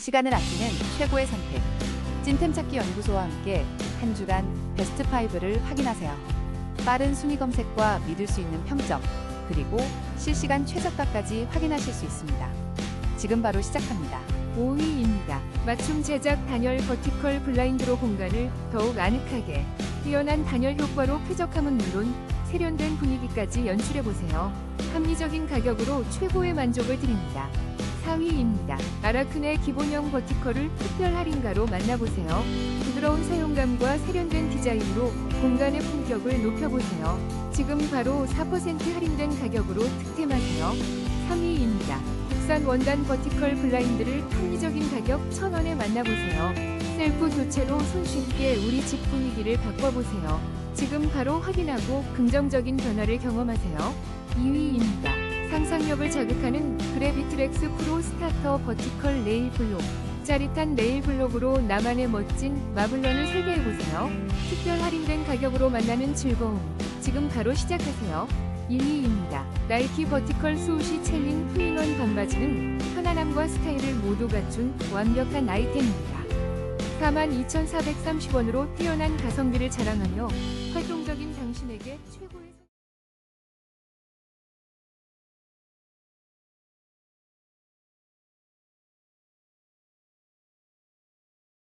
시간을 아끼는 최고의 선택. 찐템 찾기 연구소와 함께 한 주간 베스트 5를 확인하세요. 빠른 순위 검색과 믿을 수 있는 평점, 그리고 실시간 최저가까지 확인하실 수 있습니다. 지금 바로 시작합니다. 5위입니다. 맞춤 제작 단열 버티컬 블라인드로 공간을 더욱 아늑하게 뛰어난 단열 효과로 쾌적함은 물론 세련된 분위기까지 연출해보세요. 합리적인 가격으로 최고의 만족을 드립니다. 4위입니다. 아라크네 기본형 버티컬을 특별 할인가로 만나보세요. 부드러운 사용감과 세련된 디자인으로 공간의 품격을 높여보세요. 지금 바로 4% 할인된 가격으로 득템하세요. 3위입니다. 국산 원단 버티컬 블라인드를 합리적인 가격 1,000원에 만나보세요. 셀프 교체로 손쉽게 우리 집 분위기를 바꿔보세요. 지금 바로 확인하고 긍정적인 변화를 경험하세요. 2위입니다. 상상력을 자극하는 그래비트렉스 프로 스타터 버티컬 레일 블록. 짜릿한 레일 블록으로 나만의 멋진 마블런을 설계해보세요. 특별 할인된 가격으로 만나는 즐거움. 지금 바로 시작하세요. 1위입니다. 나이키 버티컬 수우시 챌린 투인원 반바지는 편안함과 스타일을 모두 갖춘 완벽한 아이템입니다. 42,430원으로 뛰어난 가성비를 자랑하며 활동적인 당신에게 최고의